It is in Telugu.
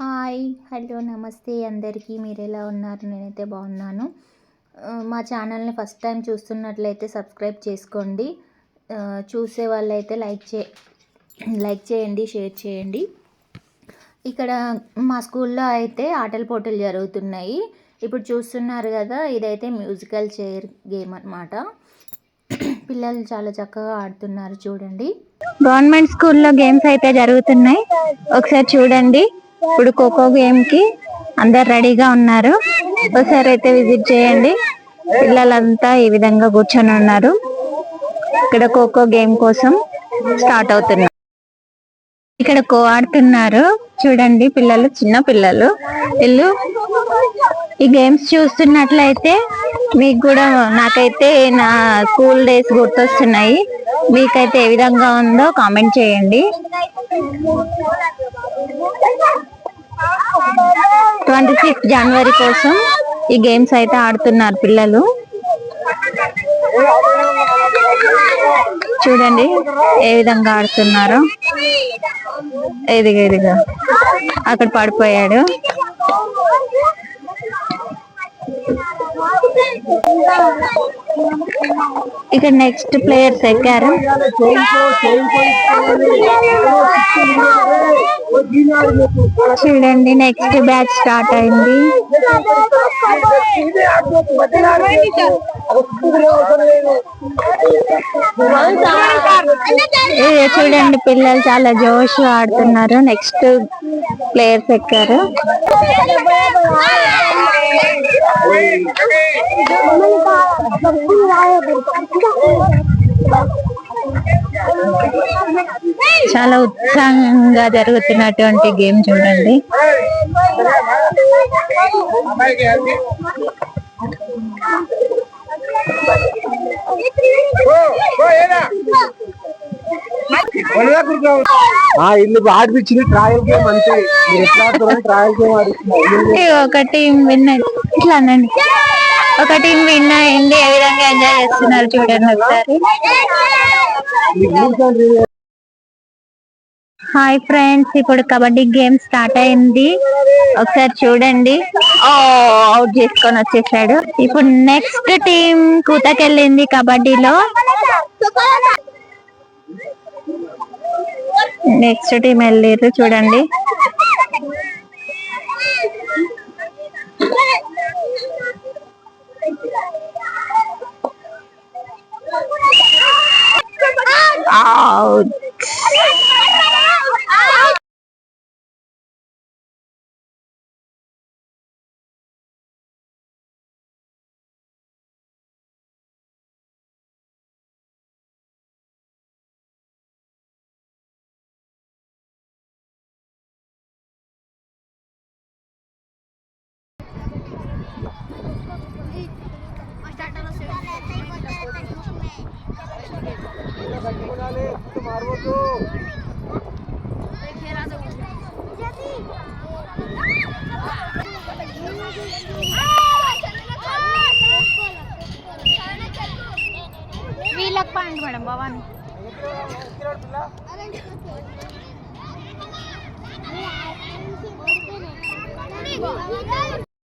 హాయ్ హలో నమస్తే అందరికీ. మీరు ఎలా ఉన్నారు? నేనైతే బాగున్నాను. మా ఛానల్ని ఫస్ట్ టైం చూస్తున్నట్లయితే సబ్స్క్రైబ్ చేసుకోండి. చూసే వాళ్ళైతే లైక్ చే లైక్ చేయండి షేర్ చేయండి. ఇక్కడ మా స్కూల్లో అయితే ఆటల పోటీలు జరుగుతున్నాయి. ఇప్పుడు చూస్తున్నారు కదా ఇదైతే మ్యూజికల్ చైర్ గేమ్ అన్నమాట. పిల్లలు చాలా చక్కగా ఆడుతున్నారు చూడండి. గవర్నమెంట్ స్కూల్లో గేమ్స్ అయితే జరుగుతున్నాయి. ఒకసారి చూడండి. ఇప్పుడు ఖోఖో గేమ్కి అందరు రెడీగా ఉన్నారు. ఒకసారి అయితే విజిట్ చేయండి. పిల్లలంతా ఈ విధంగా కూర్చొని ఉన్నారు. ఇక్కడ ఖోఖో గేమ్ కోసం స్టార్ట్ అవుతున్నారు. ఇక్కడ కో ఆడుతున్నారు చూడండి పిల్లలు చిన్న పిల్లలు. వీళ్ళు ఈ గేమ్స్ చూస్తున్నట్లయితే మీకు కూడా నాకైతే నా స్కూల్ డేస్ గుర్తొస్తున్నాయి. మీకైతే ఏ విధంగా ఉందో కామెంట్ చేయండి. ట్వంటీ సిక్స్ జనవరి కోసం ఈ గేమ్స్ అయితే ఆడుతున్నారు పిల్లలు. చూడండి ఏ విధంగా ఆడుతున్నారు. ఎదిగా ఎదిగా అక్కడ పడిపోయాడు. ఇక్కడ నెక్స్ట్ ప్లేయర్స్ ఎక్కారు చూడండి నెక్స్ట్ బ్యాచ్ స్టార్ట్ అయింది. చూడండి పిల్లలు చాలా జోష్ ఆడుతున్నారు. నెక్స్ట్ ప్లేయర్స్ ఎక్కారు చాలా ఉత్సాహంగా జరుగుతున్నటువంటి గేమ్ చూడండి. ఆ ఇల్లు ఆడిపించింది ట్రయల్ గేమ్ అంతే మీరు ఎట్లా ఆడుతున్నారు? ట్రయల్ గేమ్ ఆడిస్తున్నారు? ఇది ఒక టీం విన్ ఇట్లా అనండి. ఒక టీం విన్ అయింది ఏ విధంగా ఎంజాయ్ చేస్తున్నారు చూడండి ఒకసారి. హాయ్ ఫ్రెండ్స్ ఇప్పుడు కబడ్డీ గేమ్ స్టార్ట్ అయింది. ఒకసారి చూడండి. ఓ అవుట్ చేసుకొని వచ్చేసాడు. ఇప్పుడు నెక్స్ట్ టీం కూతకెళ్ళింది కబడ్డీలో. నెక్స్ట్ టీం వెళ్ళారు చూడండి. out. అవుట్ వీళ్ళకి పండి మేడం భవాని